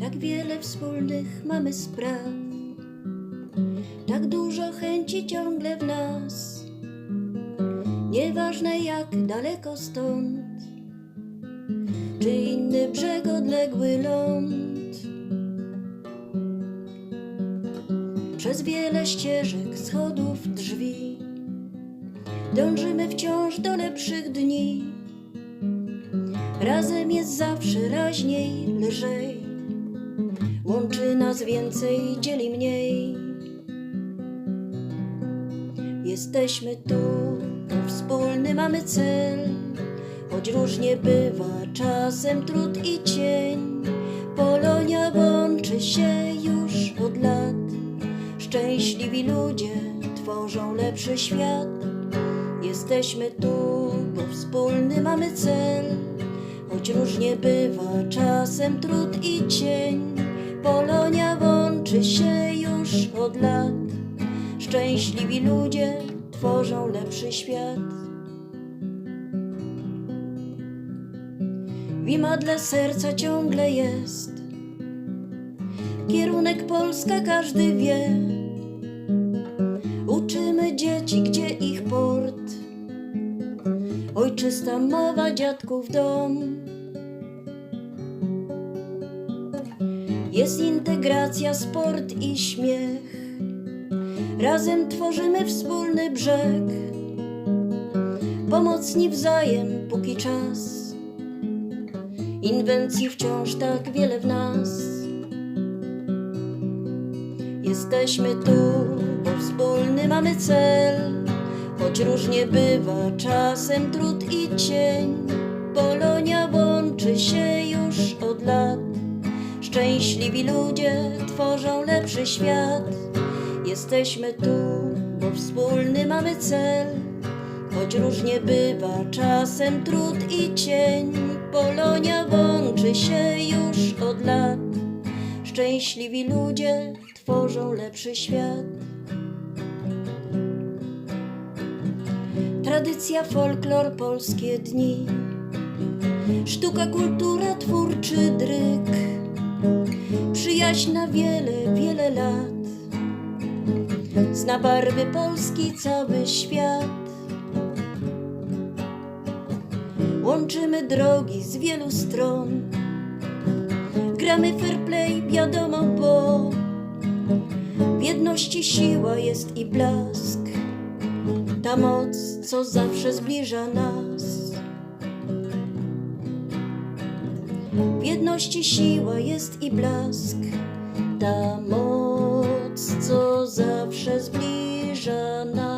Tak wiele wspólnych mamy spraw, tak dużo chęci ciągle w nas. Nieważne jak daleko stąd, czy inny brzeg odległy ląd. Przez wiele ścieżek, schodów, drzwi dążymy wciąż do lepszych dni. Razem jest zawsze raźniej, lżej. Łączy nas więcej, dzieli mniej. Jesteśmy tu, bo wspólny mamy cel. Choć różnie bywa, czasem trud i cień. Polonia łączy się już od lat. Szczęśliwi ludzie tworzą lepszy świat. Jesteśmy tu, bo wspólny mamy cel. Choć różnie bywa, czasem trud i cień. Polonia łączy się już od lat. Szczęśliwi ludzie tworzą lepszy świat. Wima dla serca ciągle jest. Kierunek Polska każdy wie. Uczymy dzieci, gdzie ich port. Ojczysta mowa dziadków dom. Jest integracja, sport i śmiech. Razem tworzymy wspólny brzeg. Pomocni wzajem, póki czas. Inwencji wciąż tak wiele w nas. Jesteśmy tu, bo wspólny mamy cel. Choć różnie bywa, czasem trud i cień. Polonia łączy się już od lat. Szczęśliwi ludzie tworzą lepszy świat. Jesteśmy tu, bo wspólny mamy cel. Choć różnie bywa, czasem trud i cień. Polonia łączy się już od lat. Szczęśliwi ludzie tworzą lepszy świat. Tradycja, folklor, polskie dni. Sztuka, kultura, twórczy dryk. Przyjaźń na wiele, wiele lat. Zna barwy Polski cały świat. Łączymy drogi z wielu stron. Gramy fair play, wiadomo, bo w jedności siła jest i blask. Ta moc, co zawsze zbliża nas. W jedności siła jest i blask. Ta moc, co zawsze zbliża nas.